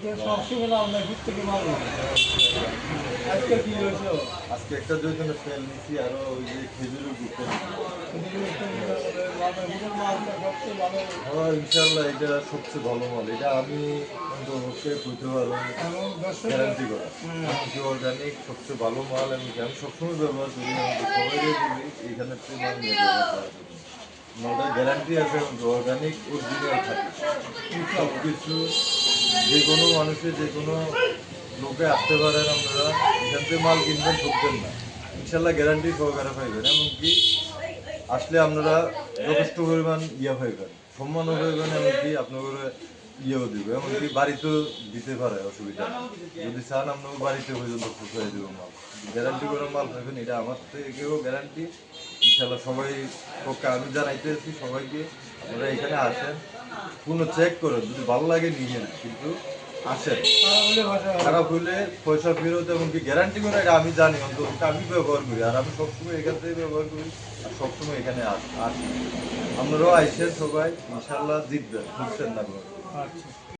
সবসময় আমরা থেকে মাল আজকে কি হয়েছে? আজকে একটা জৈতনের তেল নিছি আরও ওই যে খেজুরের ভালো হ্যাঁ ইনশাল্লাহ এটা সবচেয়ে ভালো মাল। এটা আমি কইতে পারব গ্যারান্টি করা। অর্গানিক সবচেয়ে ভালো মাল আমি আমি সবসময় ব্যবহার করি আমাকে সবাই বলি এইখানে মাল নিয়ে ব্যবহার করার জন্য মালটা গ্যারান্টি আছে অর্গানিক অরিজিনাল থাকে। সব কিছু যে কোনো মানুষের যে কোনো লোকে আসতে পারেন আপনারা। এখান থেকে মাল কিনবেন ঠকবেন না। ইনশাল্লাহ গ্যারান্টি সহকারে পাইবেন। এমনকি আসলে আপনারা যথেষ্ট পরিমাণ ইয়ে পাইবেন, সম্মানও পাইবেন, এমনকি আপনাদের ইয়েও দিবে। এমনকি বাড়িতেও দিতে পারে, অসুবিধা যদি চান আপনার বাড়িতে পর্যন্ত পৌঁছে দেবো মাল। গ্যারান্টি করে মাল পাইবেন, এটা আমার থেকেও গ্যারান্টি ইনশাল্লাহ সবাই পক্ষে, আমি জানাইতেছি সবাইকে, আপনারা এখানে আসেন। কোনো চেক করে, যদি ভালো লাগে নিয়ে না কিন্তু আসেন খারাপ হলে পয়সা ফেরত এমনকি গ্যারান্টি করে আমি জানি অন্তত আমি ব্যবহার করি, আর আমি সবসময় এখান থেকে ব্যবহার করি, আর সবসময় এখানে আস- আপনারাও আইসেন সবাই ইনশাল্লাহ জিতবেন, বুঝছেন না আচ্ছা।